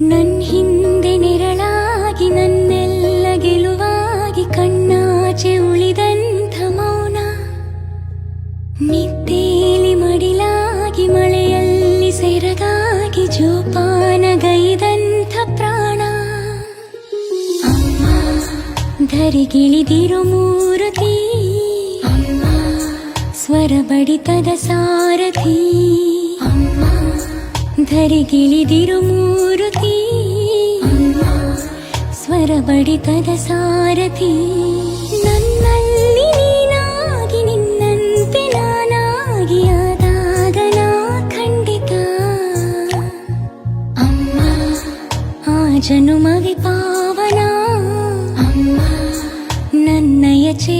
ನನ್ ಹಿಂದೆ ನೆರಳಾಗಿ ನನ್ನೆಲ್ಲ ಗೆಲುವಾಗಿ ಕಣ್ಣಾಚೆ ಉಳಿದಂಥ ಮೌನ. ನಿದ್ದೇಲಿ ಮಡಿಲಾಗಿ ಮಳೆಯಲ್ಲಿ ಸೆರಗಾಗಿ ಜೋಪಾನಗೈದಂಥ ಪ್ರಾಣ. ಅಮ್ಮ, ಧರಿಗಿಳಿದಿರು ಮೂರುತಿ. ಅಮ್ಮ, ಸ್ವರ ಬಡಿತದ ಸಾರಥಿ. ಅಮ್ಮ, ಧರಿಗಿಳಿದಿರು ಅಮ್ಮ ಸ್ವರ ಬಡಿತದ ಸಾರಥಿ ನನ್ನಲ್ಲಿ ನೀನಾಗಿ ನಿನ್ನಂತೆ ನಾನಾಗಿ ಆದಾಗ ನಾ ಖಂಡಿತ ಅಮ್ಮ ಆ ಜನುಮವಿ ಪಾವನ ಅಮ್ಮ ನನ್ನಯ ಚೇ